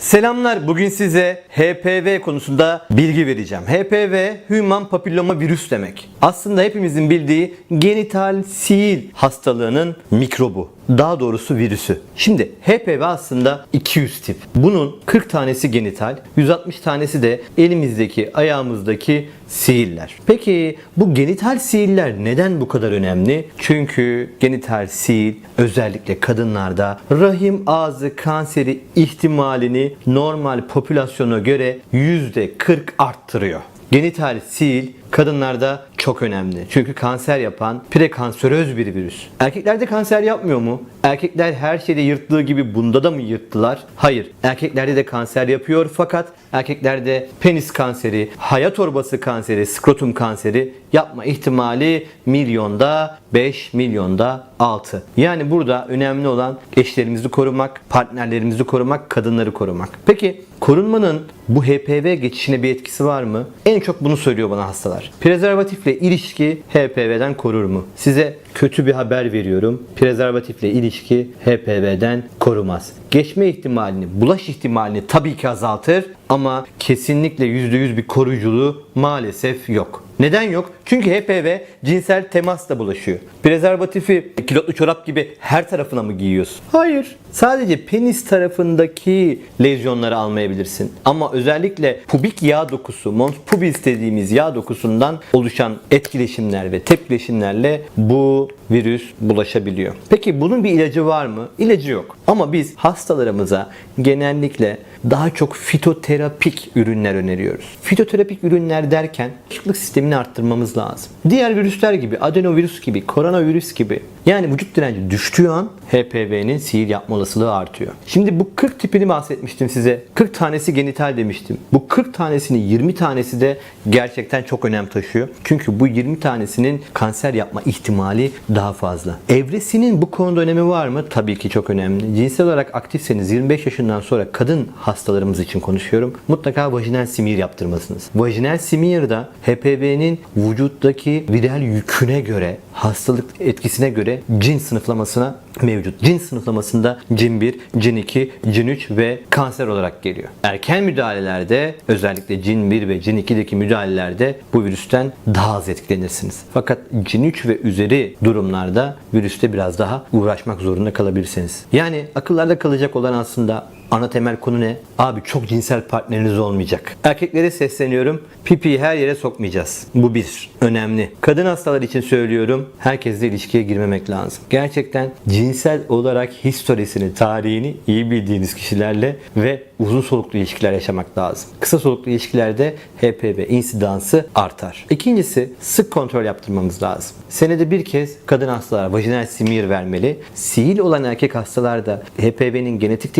Selamlar. Bugün size HPV konusunda bilgi vereceğim. HPV Human Papilloma Virüs demek. Aslında hepimizin bildiği genital sil hastalığının mikrobu. Daha doğrusu virüsü. Şimdi HPV aslında 200 tip. Bunun 40 tanesi genital, 160 tanesi de elimizdeki, ayağımızdaki sihirler. Peki bu genital sihirler neden bu kadar önemli? Çünkü genital sihir özellikle kadınlarda rahim ağzı kanseri ihtimalini normal popülasyona göre %40 arttırıyor. Genital sil kadınlarda çok önemli. Çünkü kanser yapan prekanseröz bir virüs. Erkeklerde kanser yapmıyor mu? Erkekler her şeyde yırttığı gibi bunda da mı yırttılar? Hayır. Erkeklerde de kanser yapıyor fakat erkeklerde penis kanseri, haya torbası kanseri, skrotum kanseri yapma ihtimali milyonda 5 milyonda 6. Yani burada önemli olan eşlerimizi korumak, partnerlerimizi korumak, kadınları korumak. Peki korunmanın bu HPV geçişine bir etkisi var mı? En çok bunu söylüyor bana hastalar. Prezervatifle ilişki HPV'den korur mu? Size kötü bir haber veriyorum. Prezervatifle ilişki HPV'den korumaz. Geçme ihtimalini, bulaş ihtimalini tabii ki azaltır ama kesinlikle %100 bir koruyuculuğu maalesef yok. Neden yok? Çünkü HPV cinsel temasla bulaşıyor. Prezervatifi kilotlu çorap gibi her tarafına mı giyiyorsun? Hayır. Sadece penis tarafındaki lezyonları almayabilirsin. Ama özellikle pubik yağ dokusu, mons pubis dediğimiz yağ dokusundan oluşan etkileşimler ve tepkileşimlerle bu Hello. Virüs bulaşabiliyor. Peki bunun bir ilacı var mı? İlacı yok. Ama biz hastalarımıza genellikle daha çok fitoterapik ürünler öneriyoruz. Fitoterapik ürünler derken bağışıklık sistemini arttırmamız lazım. Diğer virüsler gibi, adenovirüs gibi, koronavirüs gibi yani vücut direnci düştüğü an HPV'nin sihir yapma olasılığı artıyor. Şimdi bu 40 tipini bahsetmiştim size. 40 tanesi genital demiştim. Bu 40 tanesinin 20 tanesi de gerçekten çok önem taşıyor. Çünkü bu 20 tanesinin kanser yapma ihtimali daha fazla. Evresinin bu konuda önemi var mı? Tabii ki çok önemli. Cinsel olarak aktifseniz 25 yaşından sonra kadın hastalarımız için konuşuyorum. Mutlaka vajinal simir yaptırmasınız. Vajinal simirda HPV'nin vücuttaki viral yüküne göre, hastalık etkisine göre cin sınıflamasına mevcut. Cin sınıflamasında cin 1, cin 2, cin 3 ve kanser olarak geliyor. Erken müdahalelerde özellikle cin 1 ve cin 2'deki müdahalelerde bu virüsten daha az etkilenirsiniz. Fakat cin 3 ve üzeri durumlarda virüste biraz daha uğraşmak zorunda kalabilirsiniz. Yani akıllarda kalacak olan aslında ana temel konu ne? Abi çok cinsel partneriniz olmayacak. Erkeklere sesleniyorum. Pipiyi her yere sokmayacağız. Bu bir. Önemli. Kadın hastalar için söylüyorum. Herkesle ilişkiye girmemek lazım. Gerçekten cinsel olarak historisini, tarihini iyi bildiğiniz kişilerle ve uzun soluklu ilişkiler yaşamak lazım. Kısa soluklu ilişkilerde HPV insidansı artar. İkincisi sık kontrol yaptırmamız lazım. Senede bir kez kadın hastalara vajinal simir vermeli. Sihir olan erkek hastalarda HPV'nin genetik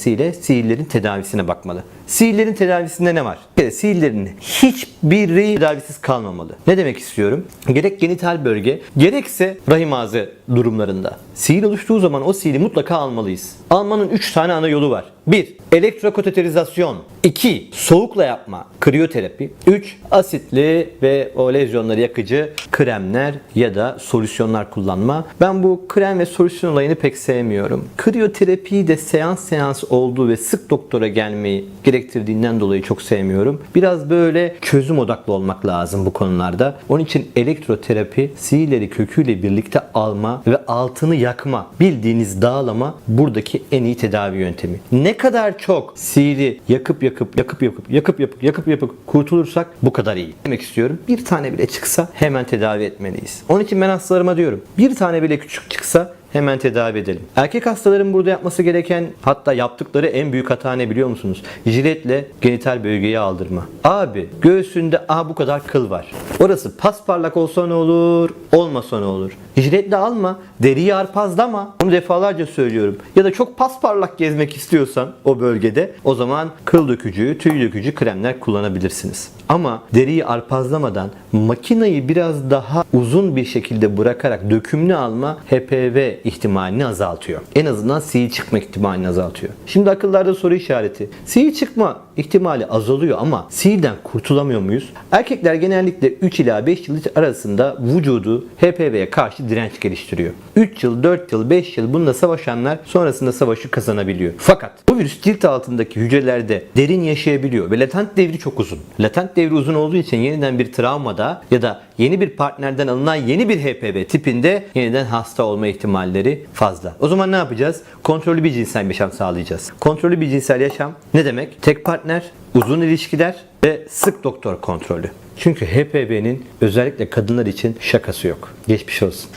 tiplendirmesiyle sihirlerin tedavisine bakmalı. Sihirlerin tedavisinde ne var? Bir kere Sihirlerin hiçbiri tedavisiz kalmamalı. Ne demek istiyorum? Gerek genital bölge, gerekse rahim ağzı durumlarında. Sihir oluştuğu zaman o sihiri mutlaka almalıyız. Almanın 3 tane ana yolu var. 1. Elektrokoteterizasyon 2. Soğukla yapma, kriyoterapi 3. Asitli ve o lezyonları yakıcı kremler ya da solüsyonlar kullanma. Ben bu krem ve solüsyon olayını pek sevmiyorum. Kriyoterapiyi de seans seans olduğu ve sık doktora gelmeyi gerektirdiğinden dolayı çok sevmiyorum. Biraz böyle çözüm odaklı olmak lazım bu konularda. Onun için elektroterapi sihirleri köküyle birlikte alma ve altını yakma, bildiğiniz dağlama buradaki en iyi tedavi yöntemi. Ne kadar çok sihiri yakıp yakıp yakıp yakıp yakıp yakıp yakıp yakıp kurtulursak bu kadar iyi. Demek istiyorum bir tane bile çıksa hemen tedavi etmeliyiz. Onun için ben hastalarıma diyorum bir tane bile küçük çıksa hemen tedavi edelim. Erkek hastaların burada yapması gereken hatta yaptıkları en büyük hata ne biliyor musunuz? Jiletle genital bölgeyi aldırma. Abi göğsünde aha bu kadar kıl var. Orası pasparlak olsa ne olur, olmasa ne olur? Jiletle alma, deriyi arpazlama. Bunu defalarca söylüyorum. Ya da çok pasparlak gezmek istiyorsan o bölgede o zaman kıl dökücü, tüy dökücü kremler kullanabilirsiniz. Ama deriyi arpazlamadan makinayı biraz daha uzun bir şekilde bırakarak dökümlü alma HPV ihtimalini azaltıyor. En azından sihir çıkma ihtimalini azaltıyor. Şimdi akıllarda soru işareti. Sihir çıkma ihtimali azalıyor ama sihirden kurtulamıyor muyuz? Erkekler genellikle 3 ila 5 yıl arasında vücudu HPV'ye karşı direnç geliştiriyor. 3 yıl, 4 yıl, 5 yıl bununla savaşanlar sonrasında savaşı kazanabiliyor. Fakat bu virüs cilt altındaki hücrelerde derin yaşayabiliyor ve latent devri çok uzun. Latent devri uzun olduğu için yeniden bir travmada ya da yeni bir partnerden alınan yeni bir HPV tipinde yeniden hasta olma ihtimalleri fazla. O zaman ne yapacağız? Kontrollü bir cinsel yaşam sağlayacağız. Kontrollü bir cinsel yaşam ne demek? Tek partner, uzun ilişkiler ve sık doktor kontrolü. Çünkü HPV'nin özellikle kadınlar için şakası yok. Geçmiş olsun.